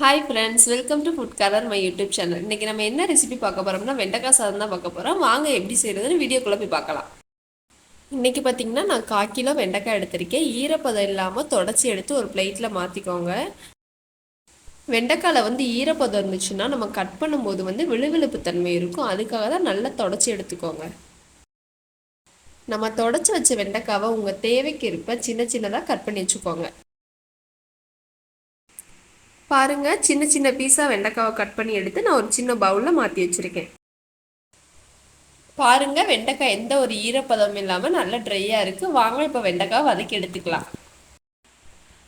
Hi friends welcome to food colour my YouTube channel இன்றைக்கி நம்ம என்ன ரெசிபி பார்க்க போகிறோம்னா வெண்டைக்காய் சாதம் தான் பார்க்க போகிறோம் வாங்க எப்படி செய்கிறதுன்னு வீடியோக்குள்ளே போய் பார்க்கலாம். இன்றைக்கி பார்த்திங்கன்னா நான் கால் கிலோ வெண்டைக்காய் எடுத்திருக்கேன். ஈரப்பதம் இல்லாமல் தொடச்சி எடுத்து ஒரு பிளேட்டில் மாற்றிக்கோங்க வெண்டைக்காயில் வந்து ஈரப்பதம் இருந்துச்சுன்னா நம்ம கட் பண்ணும்போது வந்து விழுவிழுப்பு தன்மை இருக்கும். அதுக்காக தான் நல்லா தொடச்சி எடுத்துக்கோங்க. நம்ம தொடச்சி வச்ச வெண்டைக்காவை உங்கள் தேவைக்கு இருப்ப சின்ன சின்னதாக கட் பண்ணி வச்சுக்கோங்க. பாருங்கள் சின்ன சின்ன பீஸாக வெண்டைக்காவை கட் பண்ணி எடுத்து நான் ஒரு சின்ன பவுலில் மாற்றி வச்சுருக்கேன். பாருங்கள் வெண்டைக்காய் எந்த ஒரு ஈரப்பதம் இல்லாமல் நல்லா ட்ரையாக இருக்குது வாங்க இப்போ வெண்டைக்காய் வதக்கி எடுத்துக்கலாம்.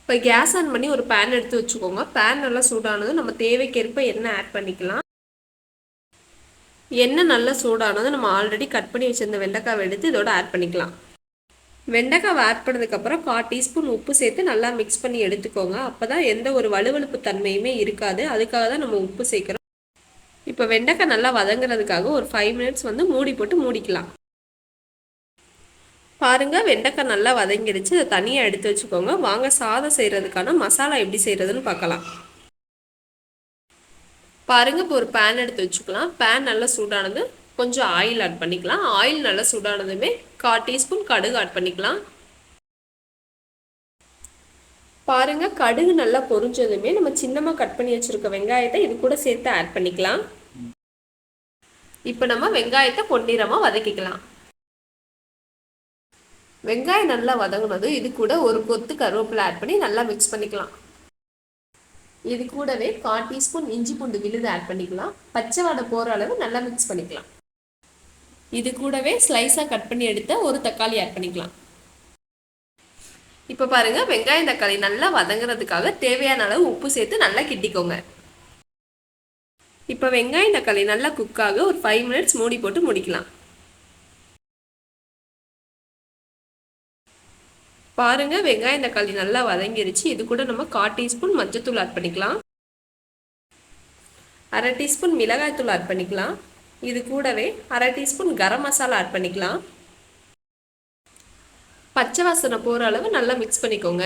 இப்போ கேஸ் ஆன் பண்ணி ஒரு பேன் எடுத்து வச்சுக்கோங்க. பேன் நல்லா சூடானதும் நம்ம தேவைக்கேற்ப எண்ணெய் ஆட் பண்ணிக்கலாம். எண்ணெய் நல்லா சூடானதும் நம்ம ஆல்ரெடி கட் பண்ணி வச்சுருந்த வெண்டைக்காவை எடுத்து இதோட ஆட் பண்ணிக்கலாம். வெண்டைக்காவை ஆட் பண்ணதுக்கப்புறம் கால் டீஸ்பூன் உப்பு சேர்த்து நல்லா மிக்ஸ் பண்ணி எடுத்துக்கோங்க. அப்போ தான் எந்த ஒரு வலுவழுப்பு தன்மையுமே இருக்காது. அதுக்காக தான் நம்ம உப்பு சேர்க்குறோம். இப்போ வெண்டைக்காய் நல்லா வதங்குறதுக்காக ஒரு ஃபைவ் மினிட்ஸ் வந்து மூடி போட்டு மூடிக்கலாம். பாருங்கள் வெண்டைக்காய் நல்லா வதங்கிடுச்சு. அதை தனியாக எடுத்து வச்சுக்கோங்க. வாங்க சாதம் செய்கிறதுக்கான மசாலா எப்படி செய்கிறதுன்னு பார்க்கலாம். பாருங்கள் இப்போ ஒரு பேன் எடுத்து வச்சுக்கலாம். பேன் நல்லா சூடானது. கொஞ்சம் ஆயில் ஆட் பண்ணிக்கலாம். ஆயில் நல்லா சூடானதுமே கால் டீஸ்பூன் கடுகு ஆட் பண்ணிக்கலாம். பாருங்க கடுகு நல்லா பொரிஞ்சதுமே நம்ம சின்னமாக கட் பண்ணி வச்சுருக்க வெங்காயத்தை இது கூட சேர்த்து ஆட் பண்ணிக்கலாம். இப்போ நம்ம வெங்காயத்தை பொன்னிறமாக வதக்கிக்கலாம். வெங்காயம் நல்லா வதங்கினது இது கூட ஒரு கொத்து கருவேப்பிலை ஆட் பண்ணி நல்லா மிக்ஸ் பண்ணிக்கலாம். இது கூடவே கால் டீஸ்பூன் இஞ்சி பூண்டு விழுது ஆட் பண்ணிக்கலாம். பச்சை வடை போகிற அளவு நல்லா மிக்ஸ் பண்ணிக்கலாம். இது கூடவே ஸ்லைஸாக கட் பண்ணி எடுத்த ஒரு தக்காளி ஆட் பண்ணிக்கலாம். இப்போ பாருங்கள் வெங்காயம் தக்காளி நல்லா வதங்குறதுக்காக தேவையான அளவு உப்பு சேர்த்து நல்லா கிட்டிக்கோங்க இப்போ வெங்காயம் தக்காளி நல்லா குக்காக ஒரு ஃபைவ் மினிட்ஸ் மூடி போட்டு முடிக்கலாம். பாருங்க வெங்காயம் தக்காளி நல்லா வதங்கிருச்சு. இது கூட நம்ம கால் டீஸ்பூன் மஞ்சத்தூள் ஆட் பண்ணிக்கலாம். அரை டீஸ்பூன் மிளகாய் தூள் ஆட் பண்ணிக்கலாம். இது கூடவே அரை டீஸ்பூன் கரம் மசாலா ஆட் பண்ணிக்கலாம். பச்சை வாசனை போகிற அளவு நல்லா மிக்ஸ் பண்ணிக்கோங்க.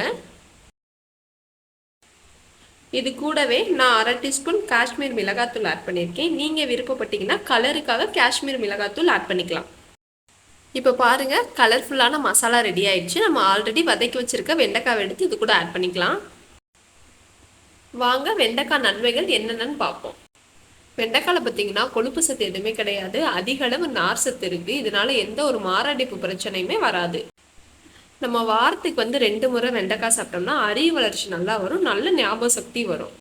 இது கூடவே நான் அரை டீஸ்பூன் காஷ்மீர் மிளகாத்தூள் ஆட் பண்ணியிருக்கேன். நீங்கள் விருப்பப்பட்டீங்கன்னா கலருக்காக காஷ்மீர் மிளகாத்தூள் ஆட் பண்ணிக்கலாம். இப்போ பாருங்கள் கலர்ஃபுல்லான மசாலா ரெடி ஆயிடுச்சு. நம்ம ஆல்ரெடி வதக்கி வச்சுருக்க வெண்டைக்காய் எடுத்து இது கூட ஆட் பண்ணிக்கலாம். வாங்க வெண்டைக்காய் நன்மைகள் என்னென்னு பார்ப்போம். வெண்டைக்கால பார்த்தீங்கன்னா கொழுப்பு சத்து எதுவுமே கிடையாது. அதிக அளவு நார் சத்து இருக்குது இதனால எந்த ஒரு மாரடைப்பு பிரச்சனையுமே வராது. நம்ம வாரத்துக்கு வந்து ரெண்டு முறை வெண்டைக்காய் சாப்பிட்டோம்னா அறிவு வளர்ச்சி நல்லா வரும். நல்ல ஞாபக சக்தி வரும்.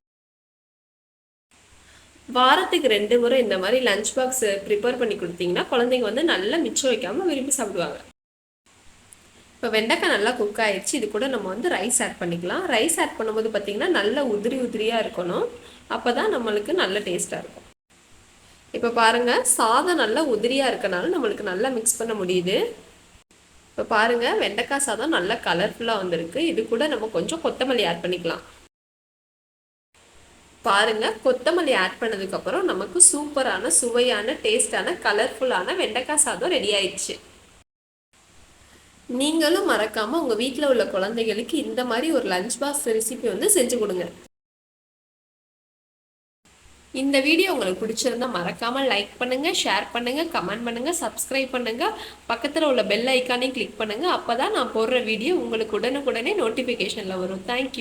வாரத்துக்கு ரெண்டு முறை இந்த மாதிரி லஞ்ச் பாக்ஸ் ப்ரிப்பேர் பண்ணி கொடுத்தீங்கன்னா குழந்தைங்க வந்து நல்லா மிச்சம் வைக்காமல் விரும்பி சாப்பிடுவாங்க. இப்போ வெண்டைக்காய் நல்லா குக் ஆயிடுச்சு இது கூட நம்ம வந்து ரைஸ் ஆட் பண்ணிக்கலாம். ரைஸ் ஆட் பண்ணும்போது பார்த்திங்கன்னா நல்ல உதிரி உதிரியாக இருக்கணும். அப்போ தான் நம்மளுக்கு நல்ல டேஸ்ட்டாக இருக்கும். இப்போ பாருங்கள் சாதம் நல்லா உதிரியாக இருக்கனால நம்மளுக்கு நல்லா மிக்ஸ் பண்ண முடியுது. இப்போ பாருங்கள் வெண்டைக்காய் சாதம் நல்லா கலர்ஃபுல்லாக வந்திருக்கு. இது கூட நம்ம கொஞ்சம் கொத்தமல்லி ஆட் பண்ணிக்கலாம். பாருங்கள் கொத்தமல்லி ஆட் பண்ணதுக்கப்புறம் நமக்கு சூப்பரான சுவையான டேஸ்டான கலர்ஃபுல்லான வெண்டைக்காய் சாதம் ரெடி ஆயிடுச்சு நீங்களும் மறக்காமல் உங்கள் வீட்டில் உள்ள குழந்தைகளுக்கு இந்த மாதிரி ஒரு லஞ்ச் பாக்ஸ் ரெசிபி வந்து செஞ்சு கொடுங்க. இந்த வீடியோ உங்களுக்கு பிடிச்சிருந்தா மறக்காமல் லைக் பண்ணுங்கள் ஷேர் பண்ணுங்கள் கமெண்ட் பண்ணுங்கள் சப்ஸ்கிரைப் பண்ணுங்கள் பக்கத்தில் உள்ள பெல் ஐக்கானே கிளிக் பண்ணுங்கள் அப்போ தான் நான் போடுற வீடியோ உங்களுக்கு உடனுக்குடனே நோட்டிஃபிகேஷனில் வரும். தேங்க்யூ